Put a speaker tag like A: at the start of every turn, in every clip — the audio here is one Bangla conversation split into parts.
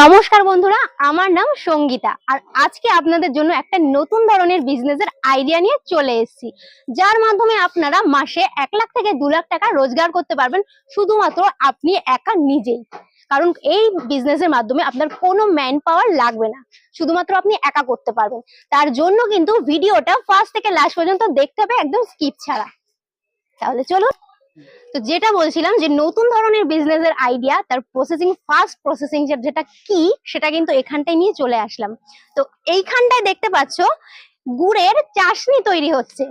A: নমস্কার বন্ধুরা, আমার নাম সঙ্গীতা। আর আজকে আপনাদের জন্য একটা নতুন ধরনের বিজনেসের আইডিয়া নিয়ে চলে এসেছি। যার মাধ্যমে আপনারা মাসে এক লাখ থেকে দু লাখ টাকা রোজগার করতে পারবেন, শুধুমাত্র আপনি একা নিজেই। কারণ এই বিজনেসের মাধ্যমে আপনার কোনো ম্যান পাওয়ার লাগবে না, শুধুমাত্র আপনি একা করতে পারবেন। তার জন্য কিন্তু ভিডিওটা ফার্স্ট থেকে লাস্ট পর্যন্ত দেখতে হবে, একদম স্কিপ ছাড়া। তাহলে চলুন তো যেটা বলছিলাম যে নতুন ধরনের বিজনেসের আইডিয়া তার প্রসেসিং ফার্স্ট প্রসেসিং যেটা কি, সেটা কিন্তু এখানটায় নিয়ে চলে আসলাম। তো এইখানটায় দেখতে পাচ্ছ, গুড়ের চাশনি তৈরি হচ্ছে।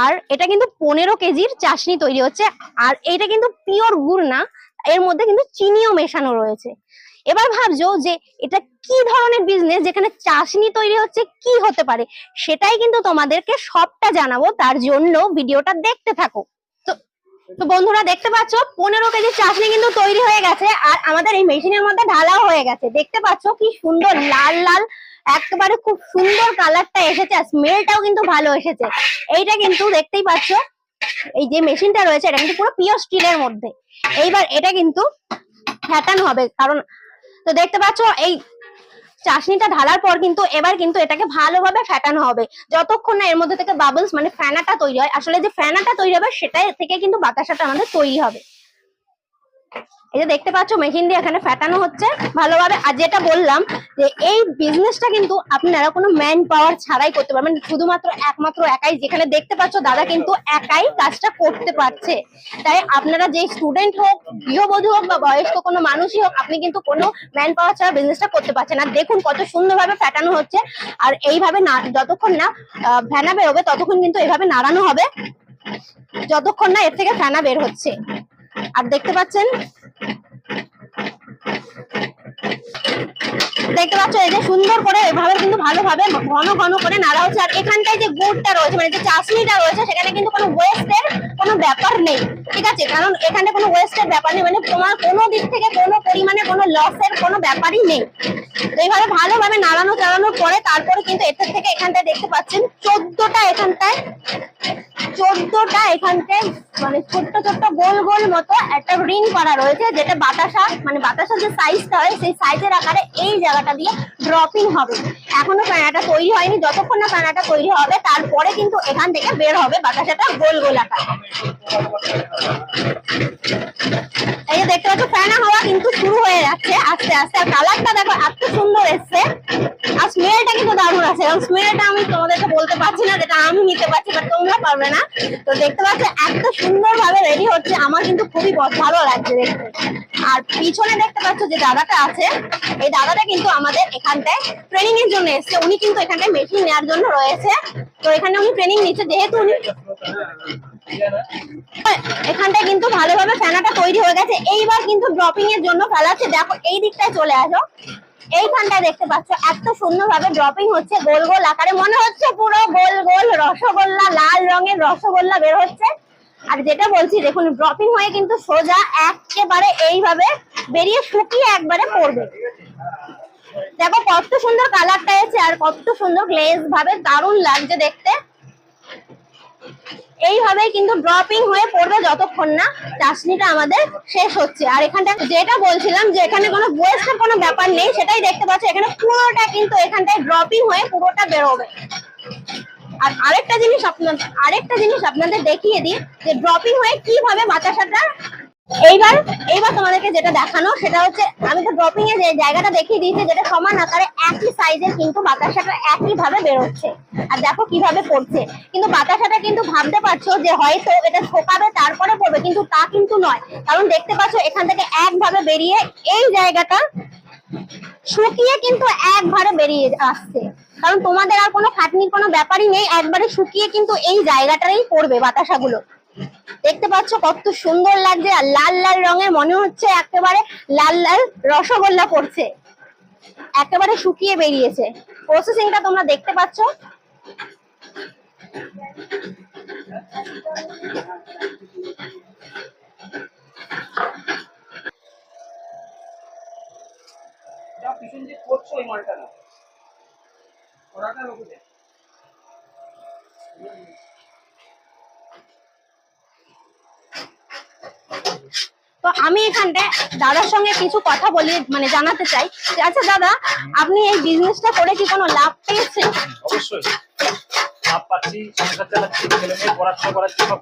A: আর এটা কিন্তু পনেরো কেজির চাশনি তৈরি হচ্ছে। আর এটা কিন্তু পিওর গুড় না, এর মধ্যে কিন্তু চিনিও মেশানো রয়েছে। এবার ভাবছ যে এটা কি ধরনের বিজনেস যেখানে চাশনি তৈরি হচ্ছে, কি হতে পারে? সেটাই কিন্তু তোমাদেরকে সবটা জানাব, তার জন্য ভিডিওটা দেখতে থাকো। তো বন্ধুরা দেখতে পাচ্ছ, পনেরো কেজি চাশনি কিন্তু তৈরি হয়ে গেছে, আর আমাদের এই মেশিনের মধ্যে ঢালাও হয়ে গেছে। দেখতে পাচ্ছ কি সুন্দর লাল লাল, একেবারে খুব সুন্দর কালারটা এসেছে, আর স্মেলটাও কিন্তু ভালো এসেছে। এইটা কিন্তু দেখতেই পাচ্ছ, এই যে মেশিনটা রয়েছে, এটা কিন্তু পুরো পিওর স্টিলের মধ্যে। এইবার এটা কিন্তু ফ্যাটানো হবে, কারণ তো দেখতে পাচ্ছ, এই চাশনিটা ঢালার পর কিন্তু এবার কিন্তু এটাকে ভালোভাবে ফেটানো হবে। যতক্ষণ না এর মধ্যে থেকে বাবলস মানে ফেনাটা তৈরি হয়। আসলে যে ফেনাটা তৈরি হবে সেটা থেকে কিন্তু বাতাসাটা আমাদের তৈরি হবে। এই যে দেখতে পাচ্ছ মেশিন দিয়ে এখানে ফ্যাটানো হচ্ছে। ভালোভাবে, আর যেটা বললাম যে এই বিজনেসটা কিন্তু আপনারা কোনো ম্যান পাওয়ার ছাড়াই করতে পারবেন। শুধুমাত্র একমাত্র একাই, যেখানে দেখতে পাচ্ছ দাদা কিন্তু একাই কাজটা করতে পারছে। তাই আপনারা যে স্টুডেন্ট হোক, গৃহবধূ হোক বা বয়স্ক কোনো মানুষই হোক, আপনি কিন্তু কোনো ম্যান পাওয়ার ছাড়া বিজনেসটা করতে পারছেন আর দেখুন কত সুন্দরভাবে ফ্যাটানো হচ্ছে, আর এইভাবে না, যতক্ষণ না ফেনা বেরোবে ততক্ষণ কিন্তু এইভাবে নাড়ানো হবে। যতক্ষণ না এর থেকে ফেনা বের হচ্ছে। আর দেখতে পাচ্ছেন দেখতে পাচ্ছ, এই যে সুন্দর করে এভাবে কিন্তু ভালোভাবে ঘন ঘন করে নাড়া হচ্ছে। আর এখানটায় যে গুড়টা রয়েছে মানে যে চাশনিটা রয়েছে, সেখানে কিন্তু কোনো ওয়েস্টের কোনো ব্যাপার নেই, ঠিক আছে? কারণ এখানে কোনো ওয়েস্টের ব্যাপার নেই মানে তোমার কোনো দিক থেকে কোনো পরিমাণে কোনো লসের কোনো ব্যাপারই নেই। তো এইভাবে ভালোভাবে নাড়ানো চালানোর পরে তারপরে কিন্তু এর থেকে এখানটায় দেখতে পাচ্ছেন, চোদ্দটা এখানটায় চোদ্দটা এখানটায় মানে ছোট্ট ছোট্ট গোল গোল মতো একটা রিং করা রয়েছে, যেটা বাতাসা মানে বাতাসার যে সাইজটা হয়, সেই সাইজের আকারে এই জায়গাটা দিয়ে ড্রপিং হবে। এখনও প্যানাটা তৈরি হয়নি, যতক্ষণ না প্যানাটা তৈরি হবে, তারপরে কিন্তু এখান থেকে বের হবে বাতাসাটা গোল গোল আকার এই যে দেখতে পাচ্ছ, ফ্যানা হওয়া কিন্তু শুরু হয়ে যাচ্ছে আস্তে আস্তে। আর কালারটা দেখো, এত সুন্দর এসছে। আর স্মেলটা কিন্তু দারুণ আছে। এবং স্মেলটা আমি তোমাদেরকে বলতে পারছি না যেটা আমি নিতে পারছি বাট তোমরা পারবে না। তো দেখতে পাচ্ছ, এত সুন্দর ভাবে রেডি হচ্ছে আমার কিন্তু খুবই ভালো লাগছে দেখতে। আর পিছনে দেখতে পাচ্ছ যে দাদাটা আছে, এই দাদাটা কিন্তু আমাদের এখানটায় ট্রেনিং এর জন্য এসেছে। উনি কিন্তু এখানটায় মেশিন নেওয়ার জন্য রয়েছে। তো এখানে উনি ট্রেনিং নিচ্ছে। যেহেতু উনি এখানটায় কিন্তু ভালোভাবে ফেনাটা তৈরি হয়ে গেছে। এইবার কিন্তু ড্রপিং এর জন্য ফেলাচ্ছে। দেখো, এই দিকটায় চলে আসো। এইখানটায় দেখতে পাচ্ছ, এত সুন্দর ভাবে ড্রপিং হচ্ছে। গোল গোল আকারে। মনে হচ্ছে পুরো গোল গোল রসগোল্লা, লাল রঙের রসগোল্লা বের হচ্ছে। আর যেটা বলছি, দেখুন ড্রপিং হয়ে কিন্তু সোজা একেবারে এইভাবে বেরিয়ে শুকিয়ে একবারে পড়বে। দেখো, কত সুন্দর কালারটা এসেছে আর কত সুন্দর গ্লেজ ভাবে দারুণ লাগছে দেখতে। এইভাবেই কিন্তু ড্রপিং হয়ে পড়বে যতক্ষণ না চাশনিটা আমাদের শেষ হচ্ছে। আর এখানটা যেটা বলছিলাম যে এখানে কোনো ওয়েস্টের কোনো ব্যাপার নেই, সেটাই দেখতে পাচ্ছ। এখানে পুরোটা কিন্তু এখানটায় ড্রপিং হয়ে পুরোটা বেরোবে। আর আরেকটা জিনিস আপনাদের, আরেকটা জিনিস আপনাদের দেখিয়ে দিই যে ড্রপিং হয়ে কীভাবে বাতাসাটা এইবার এইবার তোমাদেরকে যেটা দেখানো, সেটা হচ্ছে আমি তো ড্রপিং এর যে জায়গাটা দেখিয়ে দিয়েছি, যেটা সমান আকারে একই সাইজের কিন্তু বাতাসাটা একই ভাবে বেরোচ্ছে। আর দেখো কীভাবে পড়ছে। কিন্তু বাতাসাটা কিন্তু ভাবতে পারছ যে হয়তো এটা ঠোকাবে তারপরে পড়বে, কিন্তু তা কিন্তু নয়। কারণ দেখতে পাচ্ছ, এখান থেকে একভাবে বেরিয়ে এই জায়গাটা শুকিয়ে কিন্তু একবারে বেরিয়ে আসছে। কারণ তোমাদের আর কোনো খাটনির কোনো ব্যাপারই নেই, একবারে শুকিয়ে কিন্তু এই জায়গাটারই পড়বে বাতাসাগুলো। দেখতে পাচ্ছ কত সুন্দর লাগছে, আর লাল লাল রঙের মনে হচ্ছে একেবারে লাল লাল রসগোল্লা পড়ছে। একেবারে শুকিয়ে বেরিয়েছে। প্রসেসিংটা তোমরা দেখতে পাচ্ছ।
B: পিছন দিয়ে করছ ওই মালটা না
A: তো আমি এখানটায় দাদার সঙ্গে কিছু কথা বলি মানে জানাতে চাই আচ্ছা দাদা, আপনি এই বিজনেসটা করে কি কোনো লাভ পেয়েছেন?
C: অবশ্যই। লাভ পাচ্ছি সংসার চালাচ্ছি ছেলে মেয়ে পড়াশোনা করাচ্ছি সব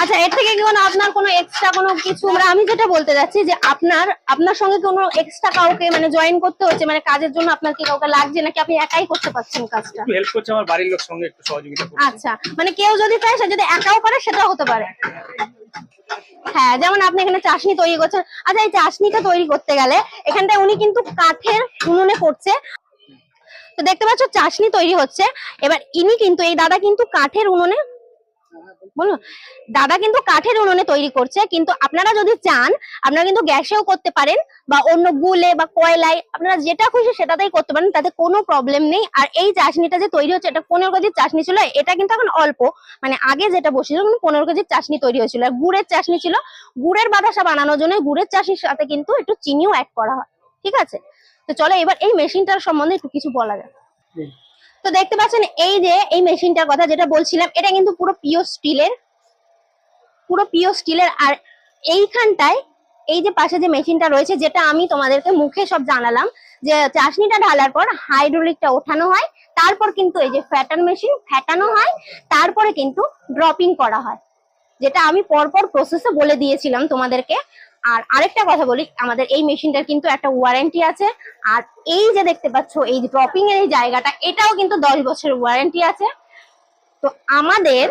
A: আচ্ছা এর থেকে কি কোনো আপনার কোনো এক্সট্রা কোনো কিছু? মানে আমি যেটা বলতে যাচ্ছি যে আপনার আপনার সঙ্গে কোনো এক্সট্রা কাউকে মানে জয়েন করতে হচ্ছে? মানে কাজের জন্য আপনার কি কাউকে লাগছে? নাকি আপনি একাই করতে পারছেন কাজটা?
C: একটু হেল্প করছে আমার বাড়ির লোক সঙ্গে একটু সহযোগিতা করছে।
A: আচ্ছা মানে কেউ যদি চায় সে যদি একাও করে সেটাও হতে পারে। হ্যাঁ যেমন আপনি এখানে চাশনি তৈরি করছেন। আচ্ছা এই চাশনিটা তৈরি করতে গেলে এখানটায় উনি কিন্তু কাঠের উনুনে করছে। তো দেখতে পাচ্ছ, চাশনি তৈরি হচ্ছে। এবার ইনি কিন্তু, এই দাদা কিন্তু কাঠের উনুনে, বলো? দাদা কিন্তু কাঠের উনুনে তৈরি করছে। কিন্তু আপনারা যদি চান, আপনারা কিন্তু গ্যাসেও করতে পারেন, বা অন্য গুলে বা কয়লায়, আপনারা যেটা খুশি সেটাতেই করতে পারেন, তাতে কোনো প্রবলেম নেই। আর এই চাশনিটা যে তৈরি হচ্ছে, এটা পনেরো কেজির চাশনি ছিল, এটা কিন্তু এখন অল্প। মানে আগে যেটা বসেছিল, কিন্তু পনেরো কেজির চাশনি তৈরি হয়েছিল। আর গুড়ের চাশনি ছিল, গুড়ের বাতাসা বানানোর জন্য গুড়ের চাশনির সাথে কিন্তু একটু চিনিও অ্যাড করা হয়। ঠিক আছে? তো চলো এবার এই মেশিনটার সম্বন্ধে একটু কিছু বলা যাক। তো দেখতে পাচ্ছেন এই যে এই মেশিনটার কথা যেটা বলছিলাম এটা কিন্তু পুরো পিওর স্টিলের পুরো পিওর স্টিলের আর এইখানটায় এই যে পাশে যে মেশিনটা রয়েছে যেটা আমি তোমাদেরকে মুখে সব জানালাম যে চাশনিটা ঢালার পর হাইড্রোলিকটা ওঠানো হয় তারপর কিন্তু এই যে ফ্যাটার মেশিন ফ্যাটানো হয় তারপরে কিন্তু ড্রপিং করা হয়। যেটা আমি পরপর প্রসেসে বলে দিয়েছিলাম তোমাদেরকে। আর আরেকটা কথা বলি, আমাদের এই মেশিনটার কিন্তু একটা ওয়ারেন্টি আছে। আর এই যে দেখতে পাচ্ছ, এই ড্রপিং এর এই জায়গাটা, এটাও কিন্তু দশ বছরের ওয়ারেন্টি আছে। তো আমাদের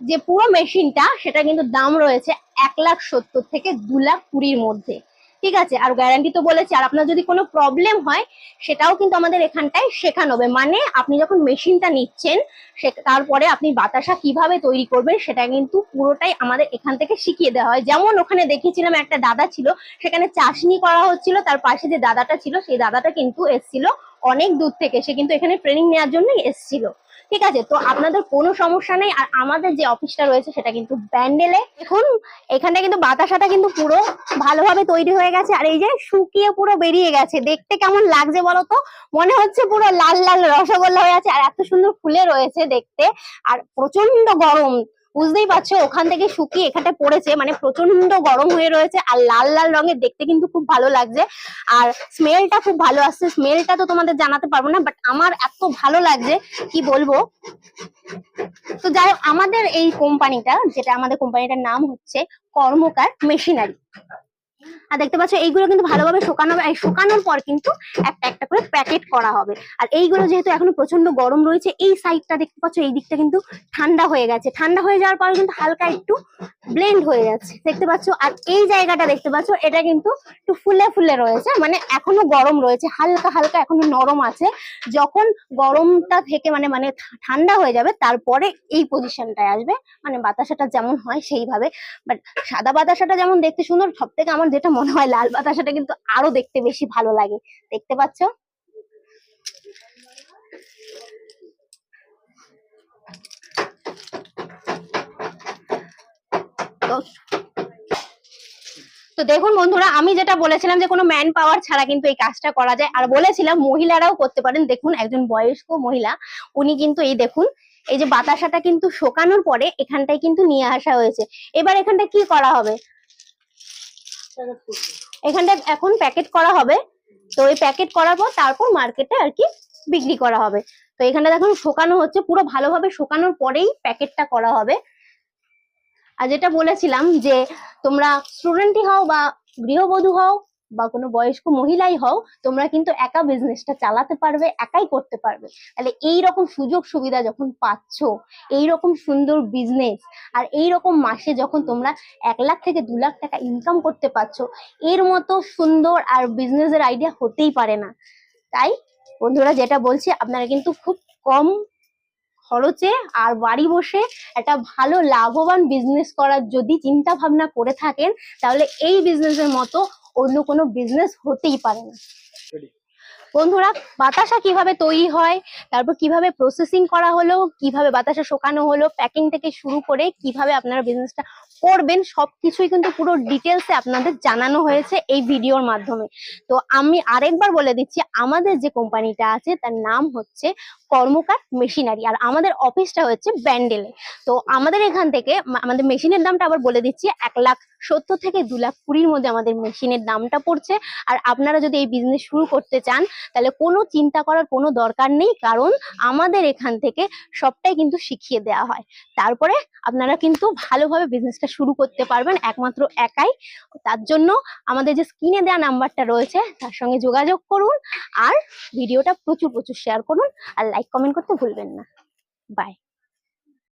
A: যে পুরো মেশিনটা, সেটা কিন্তু দাম রয়েছে এক লাখ সত্তর থেকে দু লাখ কুড়ির মধ্যে। ঠিক আছে? আর গ্যারান্টি তো বলেছি। আর আপনার যদি কোনো প্রবলেম হয়, সেটাও কিন্তু আমাদের এখানটায় শেখানো হবে। মানে আপনি যখন মেশিনটা নিচ্ছেন, সে- তারপরে আপনি বাতাসা কীভাবে তৈরি করবেন, সেটা কিন্তু পুরোটাই আমাদের এখান থেকে শিখিয়ে দেওয়া হয়। যেমন ওখানে দেখিয়েছিলাম, একটা দাদা ছিল, সেখানে চাষনি করা হচ্ছিল, তার পাশে যে দাদাটা ছিল, সেই দাদাটা কিন্তু এসছিল অনেক দূর থেকে। সে কিন্তু এখানে ট্রেনিং নেওয়ার জন্যই এসছিল। ঠিক আছে, তো আপনাদের কোনো সমস্যা নেই, আর আমাদের যে অফিসটা রয়েছে সেটা কিন্তু ব্যান্ডেলে দেখুন, এখানে কিন্তু বাতাসাটা কিন্তু পুরো ভালোভাবে তৈরি হয়ে গেছে, আর এই যে শুকিয়ে পুরো বেরিয়ে গেছে, দেখতে কেমন লাগছে বলতো মনে হচ্ছে পুরো লাল লাল রসগোল্লা হয়ে আছে, আর এত সুন্দর ফুলে রয়েছে দেখতে, আর প্রচণ্ড গরম। বুঝতেই পারছ, ওখান থেকে শুকিয়ে এখানে পড়েছে মানে প্রচণ্ড গরম হয়ে রয়েছে আর লাল লাল রঙের দেখতে কিন্তু খুব ভালো লাগছে। আর স্মেলটা খুব ভালো আসছে, স্মেলটা তো তোমাদের জানাতে পারব না বাট আমার এত ভালো লাগছে, কি বলব? তো যাই আমাদের এই কোম্পানিটা, যেটা আমাদের কোম্পানিটার নাম হচ্ছে কর্মকার মেশিনারি। আর দেখতে পাচ্ছ, এইগুলো কিন্তু ভালোভাবে শুকানো শুকানোর পর কিন্তু একটা একটা করে প্যাকেট করা হবে। আর এইগুলো যেহেতু এখনও প্রচণ্ড গরম রয়েছে, এই সাইডটা দেখতে পাচ্ছ, এই দিকটা কিন্তু ঠান্ডা হয়ে গেছে। ঠান্ডা হয়ে যাওয়ার পর কিন্তু হালকা একটু ব্লেন্ড হয়ে যাচ্ছে। দেখতে পাচ্ছ, আর এই জায়গাটা দেখতে পাচ্ছ, এটা কিন্তু একটু ফুলে ফুলে রয়েছে মানে এখনও গরম রয়েছে, হালকা হালকা এখনও নরম আছে। যখন গরমটা থেকে মানে মানে ঠান্ডা হয়ে যাবে, তারপরে এই পজিশনটায় আসবে। মানে বাতাসাটা যেমন হয় সেইভাবে। বাট সাদা বাতাসাটা যেমন দেখতে সুন্দর সব থেকে আমার যেটা মনে হয় লাল বাতাসাটা কিন্তু আরও দেখতে বেশি ভালো লাগে। দেখতে পাচ্ছ? তো দেখুন বন্ধুরা, আমি যেটা বলেছিলাম যে কোনো ম্যান পাওয়ার ছাড়া কিন্তু এই কাজটা করা যায়। আর বলেছিলাম মহিলারাও করতে পারেন। দেখুন, একজন বয়স্ক মহিলা, উনি কিন্তু এই দেখুন, এই যে বাতাসাটা কিন্তু শোকানোর পরে এখানটায় কিন্তু নিয়ে আসা হয়েছে। এবার এখানটা কি করা হবে? এখানটা এখন প্যাকেট করা হবে। তো এই প্যাকেট করার পর তারপর মার্কেটে আর কি বিক্রি করা হবে। তো এখানটা দেখুন, শোকানো হচ্ছে, পুরো ভালোভাবে শোকানোর পরেই প্যাকেটটা করা হবে। আর যেটা বলেছিলাম যে তোমরা স্টুডেন্টই হও বা গৃহবধূ হও বা কোনো বয়স্ক মহিলাই হও, তোমরা কিন্তু একা বিজনেসটা চালাতে পারবে, একাই করতে পারবে। তাহলে এই রকম সুযোগ সুবিধা যখন পাচ্ছ এই রকম সুন্দর বিজনেস আর এই রকম মাসে যখন তোমরা এক লাখ থেকে দু লাখ টাকা ইনকাম করতে পারছ, এর মতো সুন্দর আর বিজনেসের আইডিয়া হতেই পারে না। তাই বন্ধুরা যেটা বলছি, আপনারা কিন্তু খুব কম খরচে আর বাড়ি বসে একটা ভালো লাভবান বিজনেস করার যদি চিন্তা ভাবনা করে থাকেন, তাহলে এই বিজনেসের মতো অন্য কোনো বিজনেস হতেই পারে না। বন্ধুরা বাতাসা কীভাবে তৈরি হয় তারপর কীভাবে প্রসেসিং করা হলো কীভাবে বাতাসা শোকানো হলো প্যাকিং থেকে শুরু করে কীভাবে আপনারা বিজনেসটা করবেন সবকিছুই কিন্তু পুরো ডিটেলসে আপনাদের জানানো হয়েছে এই ভিডিওর মাধ্যমে। তো আমি আরেকবার বলে দিচ্ছি আমাদের যে কোম্পানিটা আছে তার নাম হচ্ছে কর্মকার মেশিনারি আর আমাদের অফিসটা হচ্ছে ব্যান্ডেলে। তো আমাদের এখান থেকে আমাদের মেশিনের দামটা আবার বলে দিচ্ছি এক লাখ সত্তর থেকে দু লাখ কুড়ির মধ্যে আমাদের মেশিনের দামটা পড়ছে। আর আপনারা যদি এই বিজনেস শুরু করতে চান, তাহলে কোনো চিন্তা করার কোনো দরকার নেই, কারণ আমাদের এখান থেকে সবটাই কিন্তু শিখিয়ে দেওয়া হয়। তারপরে আপনারা কিন্তু ভালোভাবে বিজনেসটা শুরু করতে পারবেন একমাত্র একাই। তার জন্য আমাদের যে স্ক্রিনে দেওয়া নাম্বারটা রয়েছে, তার সঙ্গে যোগাযোগ করুন আর ভিডিওটা প্রচুর প্রচুর শেয়ার করুন। আর লাইক কমেন্ট করতে ভুলবেন না। বাই